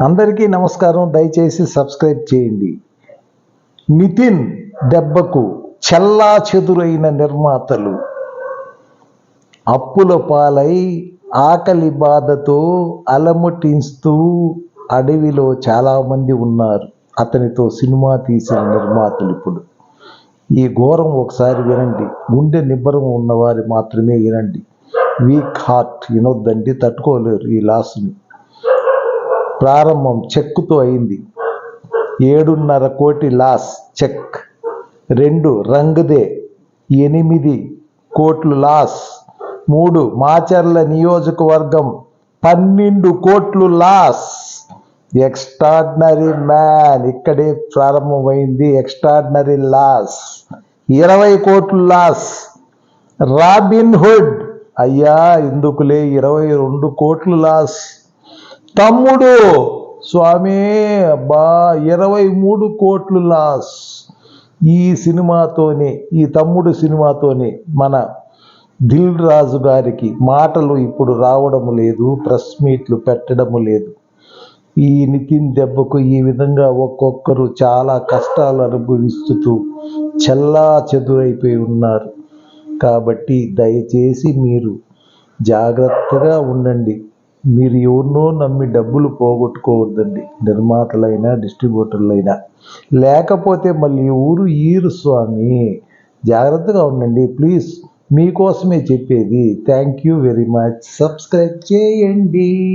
అందరికీ నమస్కారం. దయచేసి సబ్స్క్రైబ్ చేయండి. నితిన్ దెబ్బకు చెల్లా చెదురైన నిర్మాతలు. అప్పుల పాలై ఆకలి బాధతో అలమటిస్తూ అడవిలో చాలామంది ఉన్నారు. అతనితో సినిమా తీసిన నిర్మాతలు ఇప్పుడు. ఈ ఘోరం ఒకసారి వినండి. గుండె నిబ్బరం ఉన్నవారు మాత్రమే వినండి. వీక్ హార్ట్ వినొద్దండి తట్టుకోలేరు ఈ లాస్ని. ప్రారంభం చెక్కుతో అయింది. ఏడున్నర కోటి లాస్ చెక్. రెండు రంగ్దే ఎనిమిది కోట్లు లాస్. మూడు మాచర్ల నియోజకవర్గం పన్నెండు కోట్లు లాస్. ఎక్స్ట్రాడినరీ మ్యాన్ ఇక్కడే ప్రారంభమైంది ఎక్స్ట్రాడినరీ లాస్ ఇరవై కోట్లు లాస్. రాబిన్ హుడ్ అయ్యా ఎందుకులే? ఇరవై రెండు కోట్లు లాస్. తమ్ముడు. స్వామి అబ్బా ఇరవై మూడు కోట్లు లాస్. ఈ సినిమాతోనే ఈ తమ్ముడు సినిమాతోనే మన దిల్ రాజు గారికి మాటలు ఇప్పుడు రావడం లేదు ప్రెస్ మీట్లు పెట్టడము లేదు. ఈ నితిన్ దెబ్బకు ఈ విధంగా ఒక్కొక్కరు చాలా కష్టాలు అనుభవిస్తూ చెల్లా చెదురైపోయి ఉన్నారు. కాబట్టి దయచేసి మీరు జాగ్రత్తగా ఉండండి. మీరు ఎవరినో నమ్మి డబ్బులు పోగొట్టుకోవద్దండి. నిర్మాతలైనా డిస్ట్రిబ్యూటర్లైనా. లేకపోతే మళ్ళీ ఊరు ఈరు స్వామి. జాగ్రత్తగా ఉండండి. ప్లీజ్ మీకోసమే చెప్పేది. Thank you very much. Subscribe చేయండి.